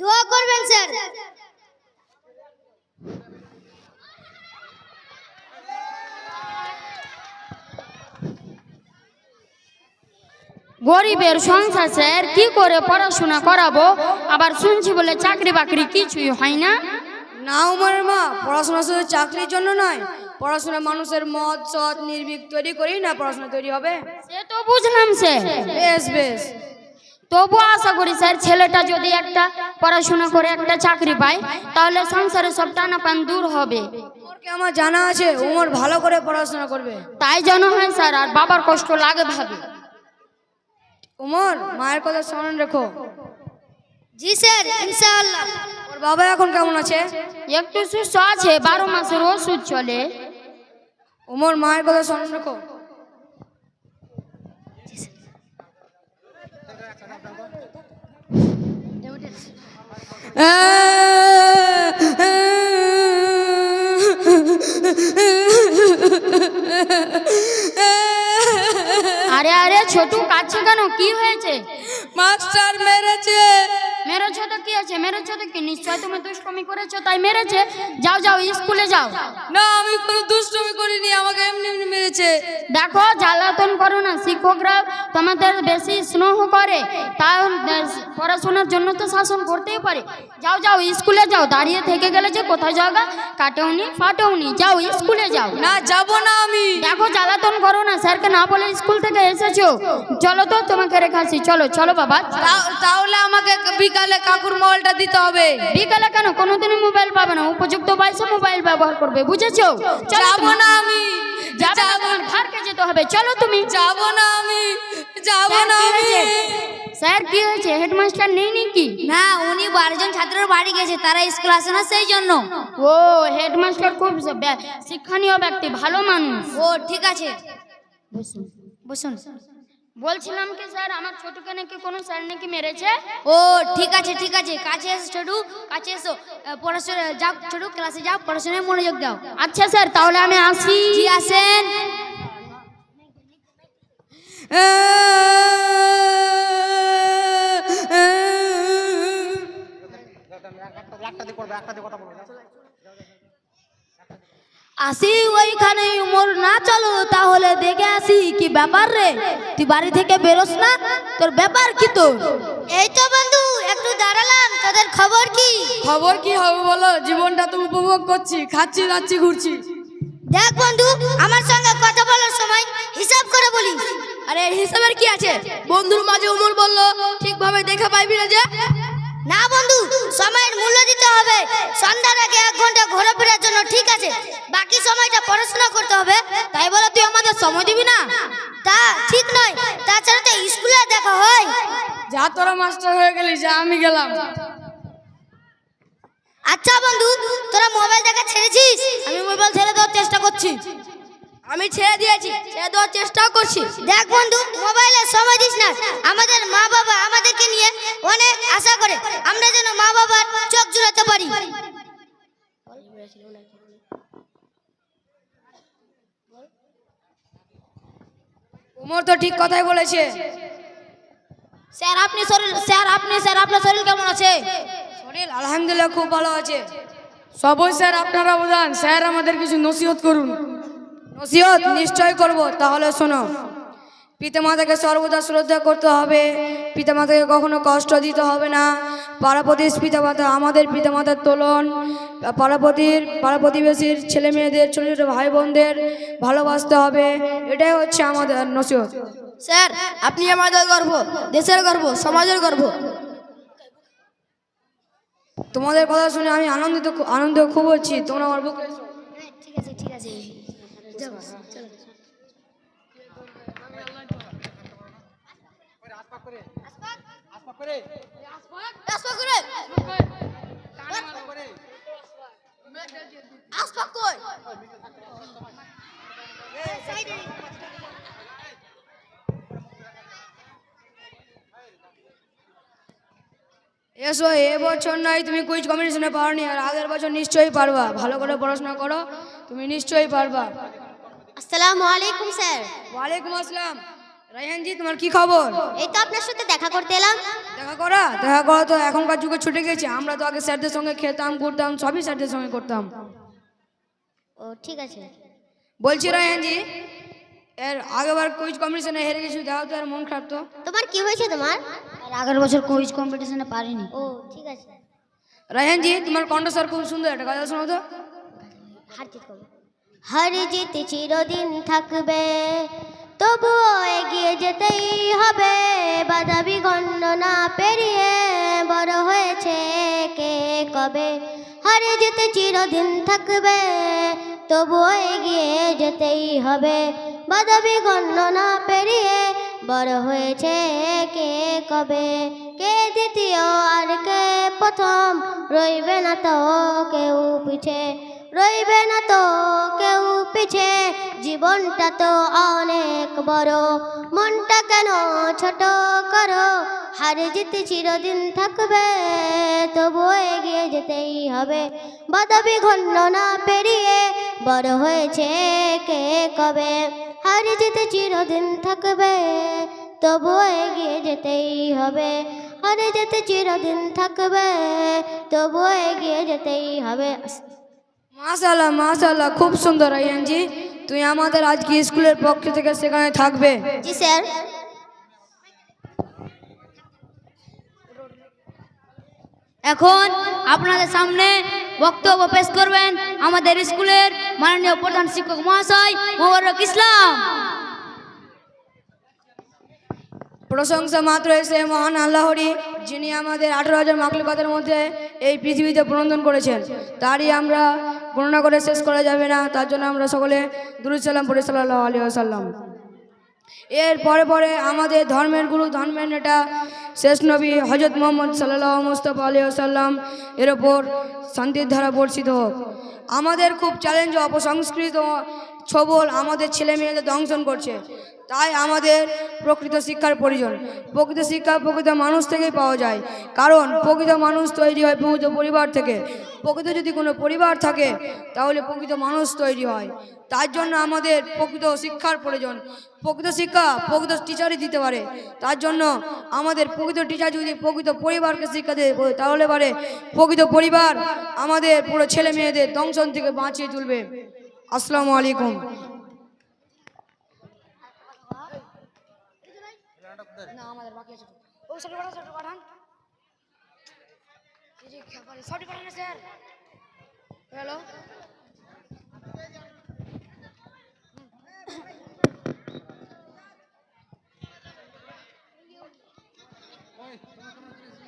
দোয়া করবেন স্যার। গরিবের সংসার স্যার কি করে পড়াশোনা করাবো? আবার শুনছি বলে চাকরি বাকরি কিছুই হয় না। না উমরের মা পড়াশোনা শুধু চাকরির জন্য নয় পড়াশোনা মানুষের মত সৎ নির্ভীক তৈরি করেই না পড়াশোনা তৈরি হবে। সে তো বুঝলাম স্যার। বেশ বেশ। তবু আশা করি স্যার ছেলেটা যদি একটা পড়াশোনা করে একটা চাকরি পায় তাহলে সংসারে সব টানাপান দূর হবে। আমার জানা আছে? উমর ভালো করে পড়াশোনা করবে। তাই যেন হয় স্যার আর বাবার কষ্ট লাগে ভাবে। উমর মায়ের কথা স্মরণ রেখো। জি স্যার ইনশাআল্লাহ। ওর বাবা এখন কেমন আছে? একটু সুস্থ আছে বারো মাসের ওষুধ চলে। উমর মায়ের কথা স্মরণ রেখো। আরে আরে ছোটু কাছে কেন? কি হয়েছে? মাস্টার মেরেছে। আছে মেরেছো তো কি? নিশ্চয় তুমি দুষ্কর্মি করেছ তাই মেরেছে? যাও যাও স্কুলে যাও। না আমি কোনো দুষ্টমি করিনি আমাকে এমনি এমনি মেরেছে। দেখো জ্বালাতন করো না শিক্ষকরা তোমাদের বেশি স্নেহ করে তাও পড়াশোনার জন্য তো শাসন করতেই পারে। যাও যাও স্কুলে যাও দাঁড়িয়ে থেকে গেলে যে কোথায় জায়গা? কাটেওনি ফাটেওনি যাও স্কুলে যাও। না যাব না আমি। দেখো জ্বালাতন করো না স্যারকে না বলে স্কুল থেকে এসেছ। চলো তো তোমাকে রেখে আসি চলো চলো বাবা তাহলে আমাকে বিকালে কাকুর মোবাইলটা দিতে হবে। বিকালে কেন? কোনোদিনও মোবাইল পাবে না। উপযুক্ত বয়সে মোবাইল ব্যবহার করবে বুঝেছ? যাব। না আমি। যাবে না, তোমার ঘরকে যেতে হবে। চলো তুমি। যাব না আমি। যাব না আমি? স্যার কি হয়েছে? হেডমাস্টার নেই নাকি? না উনি বারোজন ছাত্রের বাড়ি গেছে। তারা স্কুল আসে না সেই জন্য। ও হেডমাস্টার খুব শিক্ষণীয় ব্যক্তি ভালো মানুষ। ও ঠিক আছে। বসুন বসুন। বলছিলাম কি স্যার আমার ছোটকে নাকি কোনো স্যার নাকি মেরেছে? ও ঠিক আছে ঠিক আছে কাছে এসো ছোটু কাছে এসো। পড়াশোনা যাও ছোটু ক্লাসে যাও পড়াশোনায় মনোযোগ দাও। আচ্ছা স্যার তাহলে আমি আসি। জি আসেন। আসি ওইখানে উমর না চলো তাহলে দেখে আসি কি ব্যাপার রে। তুই বাড়ি থেকে বেরোস না তোর ব্যাপার কি তো এই তো বন্ধু একটু দাঁড়ালাম তোদের খবর কি? খবর কি হবে বলো? জীবনটা তো উপভোগ করছি খাচ্ছি যাচ্ছি ঘুরছি। দেখ বন্ধু আমার সঙ্গে কথা বলার সময় হিসাব করে বলিস আরে হিসাবের কি আছে? বন্ধুর মাঝে উমর বলল ঠিকভাবে দেখা পাইবি না যে। না বন্ধু সময়ের মূল্য দিতে হবে। সন্ধ্যার আগে এক ঘণ্টা ঘোরাফেরার জন্য ঠিক আছে বাকি সময়টা পড়াশোনা করতে হবে। তাই বলে তুই আমাদের সময় দিবি না? তা ঠিক নয় তাছাড়া তো স্কুলে দেখা হয়। যা তোরা মাস্টার হয়ে গেলি যা আমি গেলাম। আচ্ছা বন্ধু তোরা মোবাইল দেখা ছেড়েছিস? আমি মোবাইল ছেড়ে দেওয়ার চেষ্টা করছি। আমি ছেড়ে দিয়েছি ছেড়ে দেওয়ার চেষ্টাও করছি। দেখ বন্ধু মোবাইলে সময় দিস না। আমাদের মা বাবা আমাদেরকে নিয়ে অনেক আশা করে আমরা যেন মা বাবার চোখ জুড়াতে পারি। উমর তো ঠিক কথাই বলেছে। স্যার আপনি শরীর স্যার আপনি স্যার আপনার শরীর কেমন আছে? শরীর আলহামদুলিল্লাহ খুব ভালো আছে। সবই স্যার আপনারা বোঝান স্যার আমাদের কিছু নসিহত করুন। নসিহত নিশ্চয় করব তাহলে শোনো। পিতামাতাকে সর্বদা শ্রদ্ধা করতে হবে। পিতামাতাকে কখনো কষ্ট দিতে হবে না। পাড়াপতির পিতামাতা আমাদের পিতামাতার তোলন। পাড়াপতির পাড়া প্রতিবেশীর ছেলে মেয়েদের ছোটো ছোটো ভাই বোনদের ভালোবাসতে হবে। এটাই হচ্ছে আমাদের নসিহত। স্যার আপনি আমাদের গর্ব দেশের গর্ব সমাজের গর্ব। তোমাদের কথা শুনে আমি আনন্দিত আনন্দ খুব হচ্ছি। তোমরা আমার বুকে এসো। ঠিক আছে ঠিক আছে। এসো এবছর বছর নয় তুমি কুইজ কম্পিটিশনে পারোনি আর আগের বছর নিশ্চয়ই পারবা ভালো করে পড়াশোনা করো তুমি নিশ্চয়ই পারবা আসসালামু আলাইকুম স্যার ওয়ালাইকুম আসসালাম রায়হানজি তোমার কি খবর? এই তো আপনার সাথে দেখা করতে এলাম। দেখা করা? দেখা করা তো এখনকার যুগে ছুটে গেছে। আমরা তো আগে স্যারদের সঙ্গে খেতাম ঘুরতাম সবই স্যারদের সঙ্গে করতাম। ও ঠিক আছে। বলছি রায়হানজি এর আগেবার কুইজ কম্পিটিশনে হেরে গেছি দেখো তো এর মন খারাপ তো। তোমার কি হয়েছে তোমার? আর আগের বছর কুইজ কম্পিটিশনে পারিনি। ও ঠিক আছে। রায়হানজি তোমার কণ্ঠস্বর খুব সুন্দর একটা কথা শোনো তো। হার জিত হার জিত চিরদিন থাকবে তবুও এগিয়ে যেতেই হবে। বাধা বিঘন্ন না পেরিয়ে বড় হয়েছে কে কবে? হার জিত চিরদিন থাকবে তবুও এগিয়ে যেতেই হবে। বাধা বিঘন্ন না পেরিয়ে বড় হয়েছে কে কবে? কে দ্বিতীয় আর কে প্রথম? রইবে না তো কেউ পিছে। রইবে না তো কেউ পিছে। জীবনটা তো অনেক বড়। মনটা কেন ছোট করো? হার জিতে চিরদিন থাকবে, তবু এগিয়ে যেতেই হবে। বাধা বিঘন্ন না পেরিয়ে বড় হয়েছে কে কবে? হার জিতে চিরদিন থাকবে, তবু এগিয়ে যেতেই হবে। হারে যেতে চিরদিন থাকবে, তবু এগিয়ে যেতেই হবে। মাশাল্লাহ মাশাল্লাহ খুব সুন্দর রায়হানজি তুই আমাদের আজকে স্কুলের পক্ষ থেকে সেখানে থাকবে। জি স্যার। এখন আপনাদের সামনে বক্তব্য পেশ করবেন আমাদের স্কুলের মাননীয় প্রধান শিক্ষক মহাশয় মোবারক ইসলাম। প্রশংসা মাত্র এসে মহান আল্লাহরই যিনি আমাদের আঠারো হাজার মাকলুকাতের মধ্যে এই পৃথিবীতে প্রনন্দন করেছেন। তারই আমরা গণনা করে শেষ করা যাবে না, তার জন্য আমরা সকলে দুরুসাল্লাম পড়ে সাল্লাহ আলী আসাল্লাম এর পরে পরে আমাদের ধর্মের গুরু, ধর্মের নেতা, শেষ নবী হজরত মোহাম্মদ সাল্লাহ মুস্তফা আলী আসাল্লাম এর ওপর শান্তির ধারা বর্ষিত হোক। আমাদের খুব চ্যালেঞ্জ অপসংস্কৃত ছবল আমাদের ছেলে মেয়েদের দংশন করছে। তাই আমাদের প্রকৃত শিক্ষার প্রয়োজন। প্রকৃত শিক্ষা প্রকৃত মানুষ থেকেই পাওয়া যায়। কারণ প্রকৃত মানুষ তৈরি হয় প্রকৃত পরিবার থেকে। প্রকৃত যদি কোনো পরিবার থাকে, তাহলে প্রকৃত মানুষ তৈরি হয়। তার জন্য আমাদের প্রকৃত শিক্ষার প্রয়োজন। প্রকৃত শিক্ষা প্রকৃত টিচারই দিতে পারে। তার জন্য আমাদের প্রকৃত টিচার যদি প্রকৃত পরিবারকে শিক্ষা দেয়, তাহলে পারে প্রকৃত পরিবার আমাদের পুরো ছেলে মেয়েদের দংশন থেকে বাঁচিয়ে তুলবে। আসসালামু আলাইকুম না আমাদের বাকি আছে ও সরি পাঠান সরি পাঠান। খাবারে সরি পাঠান স্যার। হ্যালো?